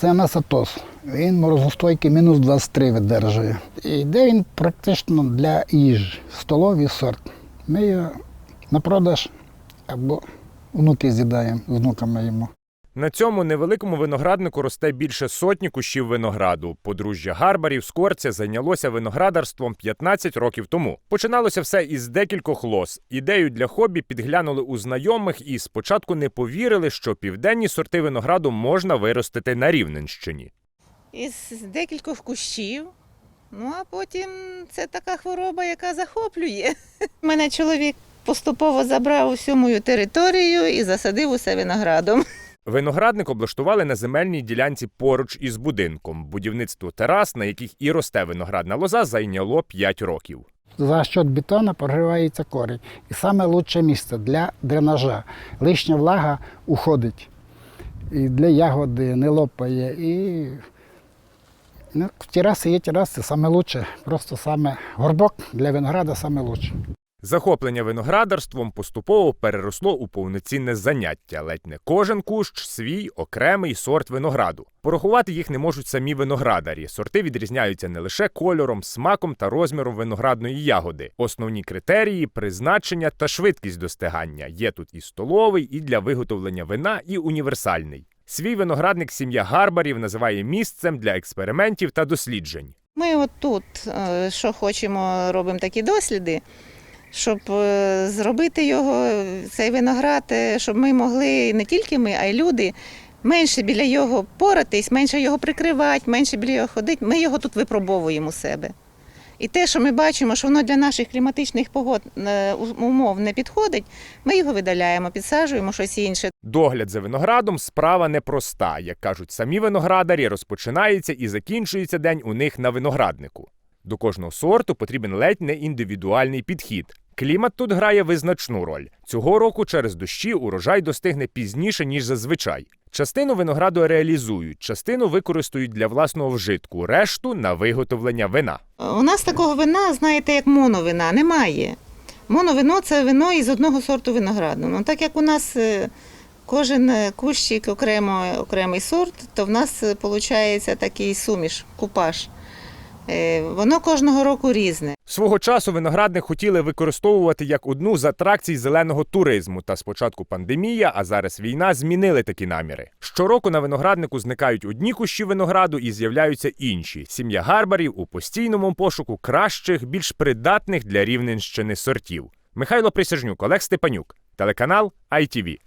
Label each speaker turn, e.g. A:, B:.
A: Це насатос. Він морозостойкий мінус 23 видержує. І йде він практично для їжі, столовий сорт. Ми його на продаж або внуки з'їдаємо з внуками їмо.
B: На цьому невеликому винограднику росте більше сотні кущів винограду. Подружжя Гарбарів з Корця зайнялося виноградарством 15 років тому. Починалося все із декількох лос. Ідею для хобі підглянули у знайомих і спочатку не повірили, що південні сорти винограду можна виростити на Рівненщині.
C: із декількох кущів. Ну а потім це така хвороба, яка захоплює. Мене чоловік поступово забрав усю мою територію і засадив усе виноградом.
B: Виноградник облаштували на земельній ділянці поруч із будинком. Будівництво терас, на яких і росте виноградна лоза, зайняло 5 років.
A: За счет бетона прогрівається корінь. І саме лучше місце для дренажа. Лишня влага уходить. І для ягоди не лопає. І ну, тераси є тераси, саме лучше. Просто саме горбок для винограда саме лучше.
B: Захоплення виноградарством поступово переросло у повноцінне заняття. Ледь не кожен кущ свій окремий сорт винограду. Порахувати їх не можуть самі виноградарі. Сорти відрізняються не лише кольором, смаком та розміром виноградної ягоди. Основні критерії призначення та швидкість достигання. Є тут і столовий, і для виготовлення вина, і універсальний. Свій виноградник сім'я Гарбарів називає місцем для експериментів та досліджень.
C: Ми от тут, е, що хочемо, робимо такі досліди, щоб е, зробити його, цей виноград, е, щоб ми могли не тільки ми, а й люди. Менше біля його поратись, менше його прикривати, менше біля його ходити. Ми його тут випробовуємо у себе. І те, що ми бачимо, що воно для наших кліматичних погод е, умов не підходить, ми його видаляємо, підсаджуємо щось інше.
B: Догляд за виноградом справа непроста. Як кажуть самі виноградарі, розпочинається і закінчується день у них на винограднику. До кожного сорту потрібен ледь не індивідуальний підхід. Клімат тут грає визначну роль. Цього року через дощі урожай достигне пізніше, ніж зазвичай. Частину винограду реалізують, частину використають для власного вжитку, решту на виготовлення вина.
C: У нас такого вина, знаєте, як моновина, немає. Моновино це вино із одного сорту винограду. Ну, так як у нас е, кожен е, кущик окремо, окремий сорт, то в нас виходить такий суміш, купаж. Е, Воно кожного року різне.
B: Свого часу виноградник хотіли використовувати як одну з атракцій зеленого туризму. Та спочатку пандемія, а зараз війна змінили такі наміри. Щороку на винограднику зникають одні кущі винограду і з'являються інші. Сім'я Гарбарів у постійному пошуку кращих, більш придатних для рівненщини сортів. Михайло Присяжнюк, Олег Степанюк, телеканал ITV.